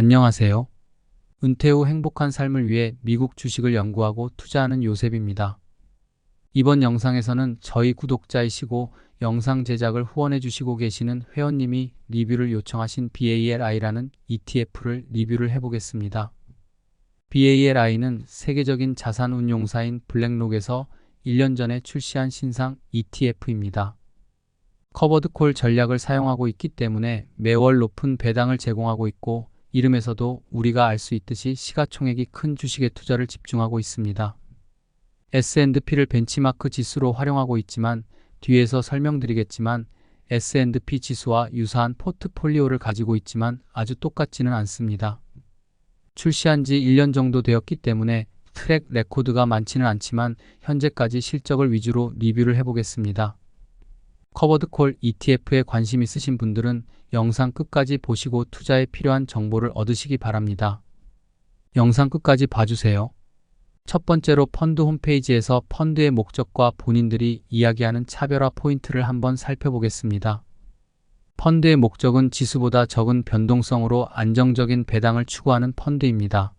안녕하세요. 은퇴 후 행복한 삶을 위해 미국 주식을 연구하고 투자하는 요셉입니다. 이번 영상에서는 저희 구독자이시고 영상 제작을 후원해 주시고 계시는 회원님이 리뷰를 요청하신 BALI라는 ETF를 리뷰를 해보겠습니다. BALI는 세계적인 자산 운용사인 블랙록에서 1년 전에 출시한 신상 ETF입니다. 커버드콜 전략을 사용하고 있기 때문에 매월 높은 배당을 제공하고 있고 이름에서도 우리가 알 수 있듯이 시가총액이 큰 주식에 투자를 집중하고 있습니다. S&P를 벤치마크 지수로 활용하고 있지만 뒤에서 설명드리겠지만 S&P 지수와 유사한 포트폴리오를 가지고 있지만 아주 똑같지는 않습니다. 출시한 지 1년 정도 되었기 때문에 트랙 레코드가 많지는 않지만 현재까지 실적을 위주로 리뷰를 해보겠습니다. 커버드콜 ETF에 관심 있으신 분들은 영상 끝까지 보시고 투자에 필요한 정보를 얻으시기 바랍니다. 영상 끝까지 봐주세요. 첫 번째로 펀드 홈페이지에서 펀드의 목적과 본인들이 이야기하는 차별화 포인트를 한번 살펴보겠습니다. 펀드의 목적은 지수보다 적은 변동성으로 안정적인 배당을 추구하는 펀드입니다.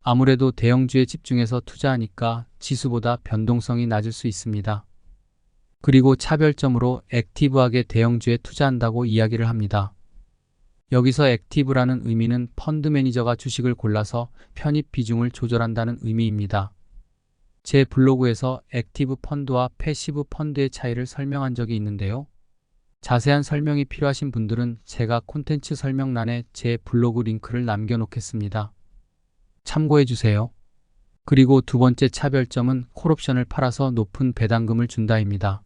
아무래도 대형주에 집중해서 투자하니까 지수보다 변동성이 낮을 수 있습니다. 그리고 차별점으로 액티브하게 대형주에 투자한다고 이야기를 합니다. 여기서 액티브라는 의미는 펀드 매니저가 주식을 골라서 편입 비중을 조절한다는 의미입니다. 제 블로그에서 액티브 펀드와 패시브 펀드의 차이를 설명한 적이 있는데요. 자세한 설명이 필요하신 분들은 제가 콘텐츠 설명란에 제 블로그 링크를 남겨놓겠습니다. 참고해 주세요. 그리고 두 번째 차별점은 콜옵션을 팔아서 높은 배당금을 준다입니다.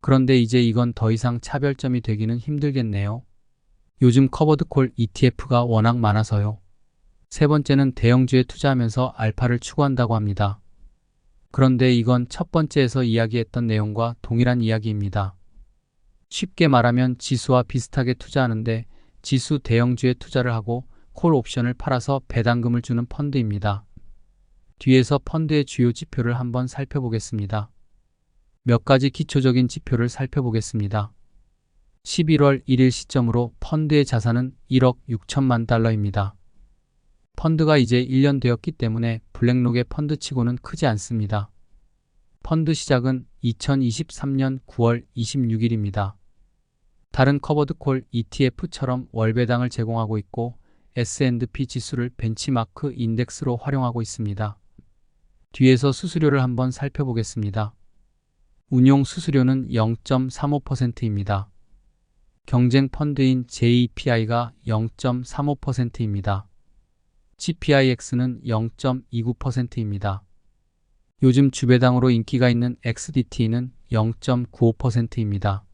그런데 이제 이건 더 이상 차별점이 되기는 힘들겠네요. 요즘 커버드콜 ETF가 워낙 많아서요. 세 번째는 대형주에 투자하면서 알파를 추구한다고 합니다. 그런데 이건 첫 번째에서 이야기했던 내용과 동일한 이야기입니다. 쉽게 말하면 지수와 비슷하게 투자하는데 지수 대형주에 투자를 하고 콜 옵션을 팔아서 배당금을 주는 펀드입니다. 뒤에서 펀드의 주요 지표를 한번 살펴보겠습니다. 몇 가지 기초적인 지표를 살펴보겠습니다. 11월 1일 시점으로 펀드의 자산은 1억 6천만 달러입니다. 펀드가 이제 1년 되었기 때문에 블랙록의 펀드치고는 크지 않습니다. 펀드 시작은 2023년 9월 26일입니다. 다른 커버드콜 ETF처럼 월배당을 제공하고 있고 S&P 지수를 벤치마크 인덱스로 활용하고 있습니다. 뒤에서 수수료를 한번 살펴보겠습니다. 운용 수수료는 0.35%입니다. 경쟁 펀드인 JPI가 0.35%입니다. GPIX는 0.29%입니다. 요즘 주배당으로 인기가 있는 XDT는 0.95%입니다.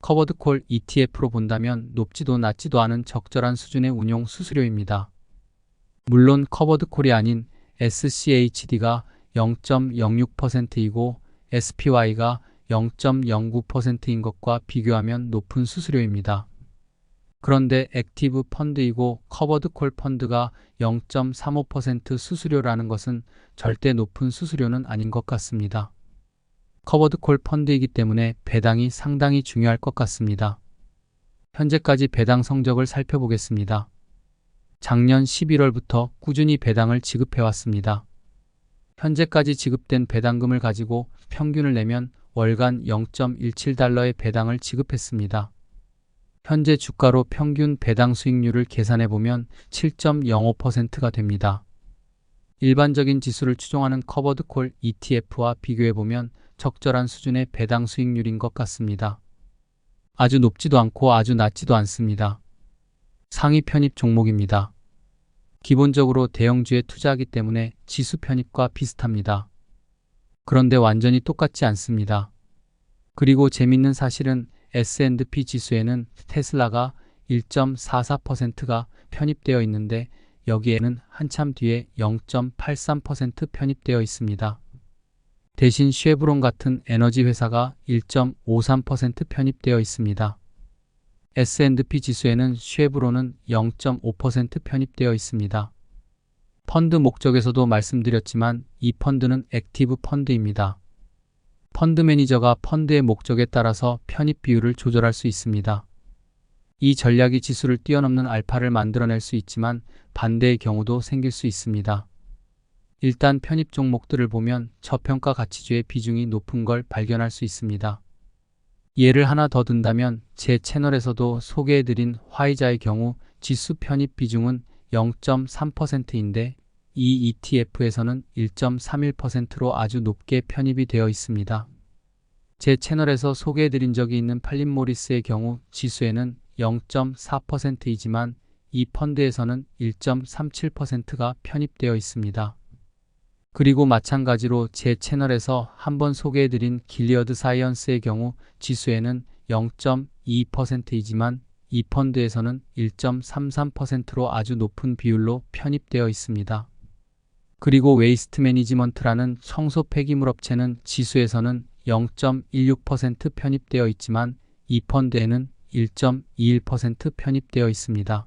커버드콜 ETF로 본다면 높지도 낮지도 않은 적절한 수준의 운용 수수료입니다. 물론 커버드콜이 아닌 SCHD가 0.06%이고 SPY가 0.09%인 것과 비교하면 높은 수수료입니다. 그런데 액티브 펀드이고 커버드 콜 펀드가 0.35% 수수료라는 것은 절대 높은 수수료는 아닌 것 같습니다. 커버드 콜 펀드이기 때문에 배당이 상당히 중요할 것 같습니다. 현재까지 배당 성적을 살펴보겠습니다. 작년 11월부터 꾸준히 배당을 지급해 왔습니다. 현재까지 지급된 배당금을 가지고 평균을 내면 월간 0.17달러의 배당을 지급했습니다. 현재 주가로 평균 배당 수익률을 계산해 보면 7.05%가 됩니다. 일반적인 지수를 추종하는 커버드콜 ETF와 비교해 보면 적절한 수준의 배당 수익률인 것 같습니다. 아주 높지도 않고 아주 낮지도 않습니다. 상위 편입 종목입니다. 기본적으로 대형주에 투자하기 때문에 지수 편입과 비슷합니다. 그런데 완전히 똑같지 않습니다. 그리고 재밌는 사실은 S&P 지수에는 테슬라가 1.44%가 편입되어 있는데 여기에는 한참 뒤에 0.83% 편입되어 있습니다. 대신 쉐브론 같은 에너지 회사가 1.53% 편입되어 있습니다. S&P 지수에는 쉐브론은 0.5% 편입되어 있습니다. 펀드 목적에서도 말씀드렸지만 이 펀드는 액티브 펀드입니다. 펀드 매니저가 펀드의 목적에 따라서 편입 비율을 조절할 수 있습니다. 이 전략이 지수를 뛰어넘는 알파를 만들어낼 수 있지만 반대의 경우도 생길 수 있습니다. 일단 편입 종목들을 보면 저평가 가치주의 비중이 높은 걸 발견할 수 있습니다. 예를 하나 더 든다면 제 채널에서도 소개해드린 화이자의 경우 지수 편입 비중은 0.3%인데 이 ETF에서는 1.31%로 아주 높게 편입이 되어 있습니다. 제 채널에서 소개해드린 적이 있는 팔린 모리스의 경우 지수에는 0.4%이지만 이 펀드에서는 1.37%가 편입되어 있습니다. 그리고 마찬가지로 제 채널에서 한번 소개해드린 길리어드 사이언스의 경우 지수에는 0.2%이지만 이 펀드에서는 1.33%로 아주 높은 비율로 편입되어 있습니다. 그리고 웨이스트 매니지먼트라는 청소 폐기물 업체는 지수에서는 0.16% 편입되어 있지만 이 펀드에는 1.21% 편입되어 있습니다.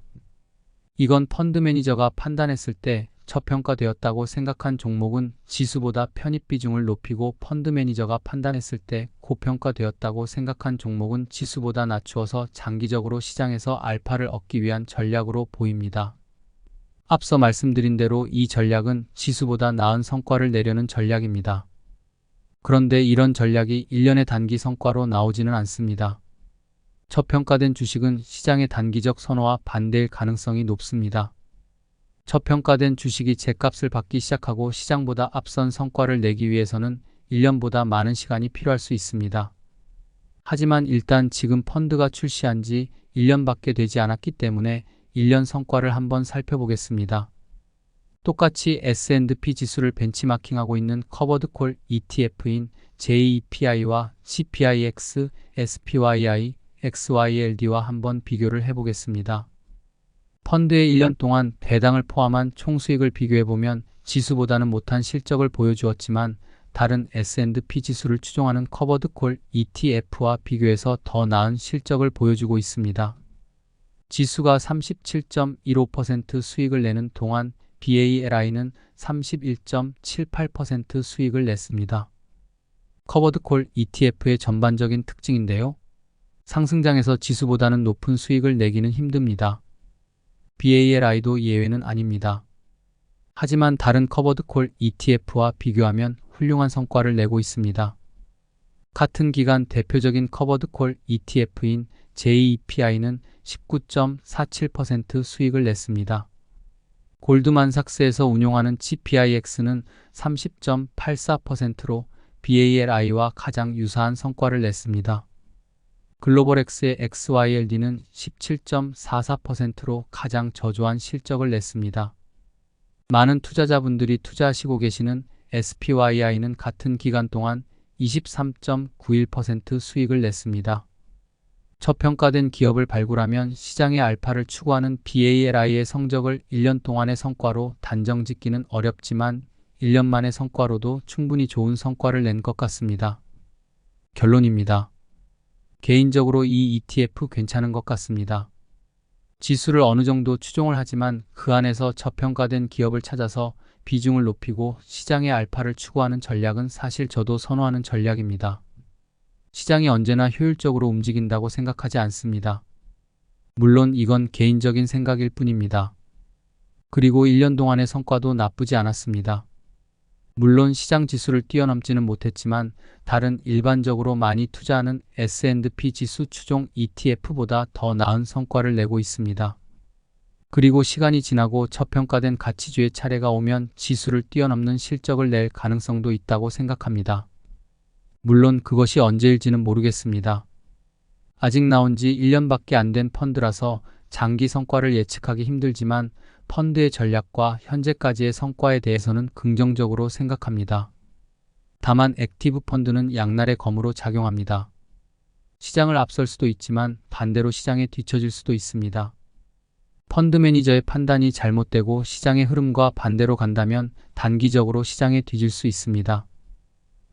이건 펀드 매니저가 판단했을 때 저평가되었다고 생각한 종목은 지수보다 편입 비중을 높이고 펀드 매니저가 판단했을 때 고평가되었다고 생각한 종목은 지수보다 낮추어서 장기적으로 시장에서 알파를 얻기 위한 전략으로 보입니다. 앞서 말씀드린 대로 이 전략은 지수보다 나은 성과를 내려는 전략입니다. 그런데 이런 전략이 1년의 단기 성과로 나오지는 않습니다. 저평가된 주식은 시장의 단기적 선호와 반대일 가능성이 높습니다. 저평가된 주식이 제값을 받기 시작하고 시장보다 앞선 성과를 내기 위해서는 1년보다 많은 시간이 필요할 수 있습니다. 하지만 일단 지금 펀드가 출시한 지 1년밖에 되지 않았기 때문에 1년 성과를 한번 살펴보겠습니다. 똑같이 S&P 지수를 벤치마킹하고 있는 커버드콜 ETF인 JEPI와 CPIX, SPYI, XYLD와 한번 비교를 해보겠습니다. 펀드의 1년 동안 배당을 포함한 총수익을 비교해보면 지수보다는 못한 실적을 보여주었지만 다른 S&P 지수를 추종하는 커버드 콜 ETF와 비교해서 더 나은 실적을 보여주고 있습니다. 지수가 37.15% 수익을 내는 동안 BALI는 31.78% 수익을 냈습니다. 커버드 콜 ETF의 전반적인 특징인데요. 상승장에서 지수보다는 높은 수익을 내기는 힘듭니다. BALI도 예외는 아닙니다. 하지만 다른 커버드콜 ETF와 비교하면 훌륭한 성과를 내고 있습니다. 같은 기간 대표적인 커버드콜 ETF인 JEPI는 19.47% 수익을 냈습니다. 골드만삭스에서 운용하는 GPIX는 30.84%로 BALI와 가장 유사한 성과를 냈습니다. 글로벌엑스의 XYLD는 17.44%로 가장 저조한 실적을 냈습니다. 많은 투자자분들이 투자하시고 계시는 SPYI는 같은 기간 동안 23.91% 수익을 냈습니다. 저평가된 기업을 발굴하면 시장의 알파를 추구하는 BALI의 성적을 1년 동안의 성과로 단정 짓기는 어렵지만 1년 만의 성과로도 충분히 좋은 성과를 낸 것 같습니다. 결론입니다. 개인적으로 이 ETF 괜찮은 것 같습니다. 지수를 어느 정도 추종을 하지만 그 안에서 저평가된 기업을 찾아서 비중을 높이고 시장의 알파를 추구하는 전략은 사실 저도 선호하는 전략입니다. 시장이 언제나 효율적으로 움직인다고 생각하지 않습니다. 물론 이건 개인적인 생각일 뿐입니다. 그리고 1년 동안의 성과도 나쁘지 않았습니다. 물론 시장 지수를 뛰어넘지는 못했지만 다른 일반적으로 많이 투자하는 S&P 지수 추종 ETF보다 더 나은 성과를 내고 있습니다. 그리고 시간이 지나고 저평가된 가치주의 차례가 오면 지수를 뛰어넘는 실적을 낼 가능성도 있다고 생각합니다. 물론 그것이 언제일지는 모르겠습니다. 아직 나온 지 1년밖에 안 된 펀드라서 장기 성과를 예측하기 힘들지만 펀드의 전략과 현재까지의 성과에 대해서는 긍정적으로 생각합니다. 다만 액티브 펀드는 양날의 검으로 작용합니다. 시장을 앞설 수도 있지만 반대로 시장에 뒤처질 수도 있습니다. 펀드 매니저의 판단이 잘못되고 시장의 흐름과 반대로 간다면 단기적으로 시장에 뒤질 수 있습니다.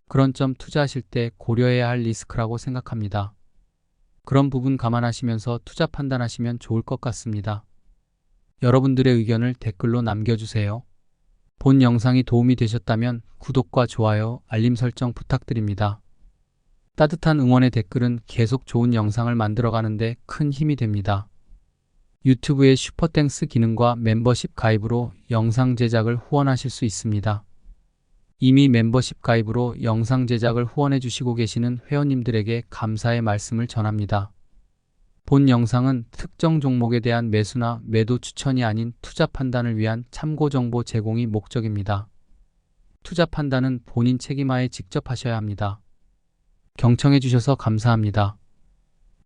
그런 점 투자하실 때 고려해야 할 리스크라고 생각합니다. 그런 부분 감안하시면서 투자 판단하시면 좋을 것 같습니다. 여러분들의 의견을 댓글로 남겨주세요. 본 영상이 도움이 되셨다면 구독과 좋아요, 알림 설정 부탁드립니다. 따뜻한 응원의 댓글은 계속 좋은 영상을 만들어가는데 큰 힘이 됩니다. 유튜브의 슈퍼땡스 기능과 멤버십 가입으로 영상 제작을 후원하실 수 있습니다. 이미 멤버십 가입으로 영상 제작을 후원해 주시고 계시는 회원님들에게 감사의 말씀을 전합니다. 본 영상은 특정 종목에 대한 매수나 매도 추천이 아닌 투자 판단을 위한 참고 정보 제공이 목적입니다. 투자 판단은 본인 책임하에 직접 하셔야 합니다. 경청해 주셔서 감사합니다.